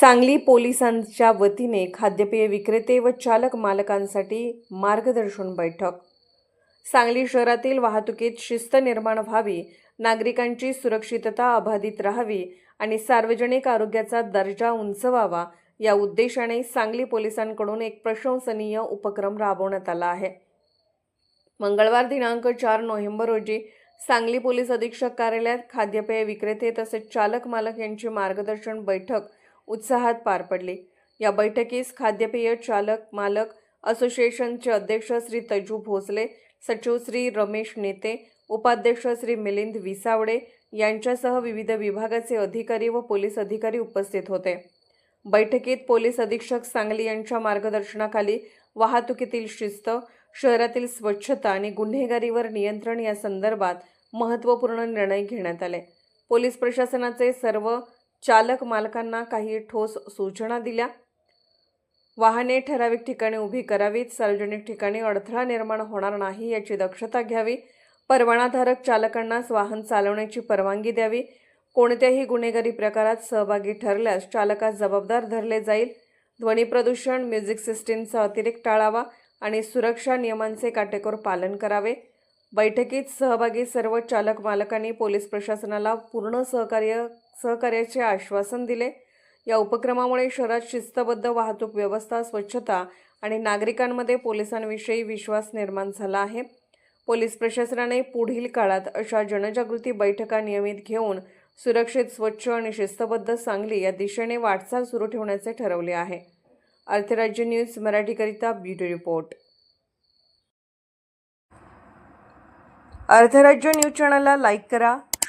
सांगली पोलिसांच्या वतीने खाद्यपेय विक्रेते व चालक मालकांसाठी मार्गदर्शन बैठक. सांगली शहरातील वाहतुकीत शिस्त निर्माण व्हावी नागरिकांची सुरक्षितता अबाधित राहावी आणि सार्वजनिक आरोग्याचा दर्जा उंचवावा या उद्देशाने सांगली पोलिसांकडून एक प्रशंसनीय उपक्रम राबवण्यात आला आहे. मंगळवार दिनांक चार नोव्हेंबर रोजी सांगली पोलीस अधीक्षक कार्यालयात खाद्यपेय विक्रेते तसेच चालक मालक यांची मार्गदर्शन बैठक उत्साहात पार पडली. या बैठकीस खाद्यपेय चालक मालक असोसिएशनचे अध्यक्ष श्री तजू भोसले सचिव श्री रमेश नेते उपाध्यक्ष श्री मिलिंद विसावडे यांच्यासह विविध विभागाचे अधिकारी व पोलीस अधिकारी उपस्थित होते. बैठकीत पोलीस अधीक्षक सांगली यांच्या मार्गदर्शनाखाली वाहतुकीतील शिस्त शहरातील स्वच्छता आणि गुन्हेगारीवर नियंत्रण या संदर्भात महत्त्वपूर्ण निर्णय घेण्यात आले. पोलीस प्रशासनाचे सर्व चालक मालकांना काही ठोस सूचना दिल्या. वाहने ठराविक ठिकाणी उभी करावीत. सार्वजनिक ठिकाणी अडथळा निर्माण होणार नाही याची दक्षता घ्यावी. परवानाधारक चालकांनाच वाहन चालवण्याची परवानगी द्यावी. कोणत्याही गुन्हेगारी प्रकारात सहभागी ठरल्यास चालकास जबाबदार धरले जाईल. ध्वनी प्रदूषण म्युझिक सिस्टीमचा अतिरेक टाळावा आणि सुरक्षा नियमांचे काटेकोर पालन करावे. बैठकीत सहभागी सर्व चालक मालकांनी पोलीस प्रशासनाला पूर्ण सहकार्य सहकार्याचे आश्वासन दिले. या उपक्रमामुळे शहरात शिस्तबद्ध वाहतूक व्यवस्था स्वच्छता आणि नागरिकांमध्ये पोलिसांविषयी विश्वास निर्माण झाला आहे. पोलीस प्रशासनाने पुढील काळात अशा जनजागृती बैठका नियमित घेऊन सुरक्षित स्वच्छ आणि शिस्तबद्ध सांगली या दिशेने वाटचाल सुरू ठेवण्याचे ठरवले आहे. अर्थराज्य न्यूज मराठीकरिता ब्युटी रिपोर्ट. अर्थराज्य न्यूज चॅनलला लाईक करा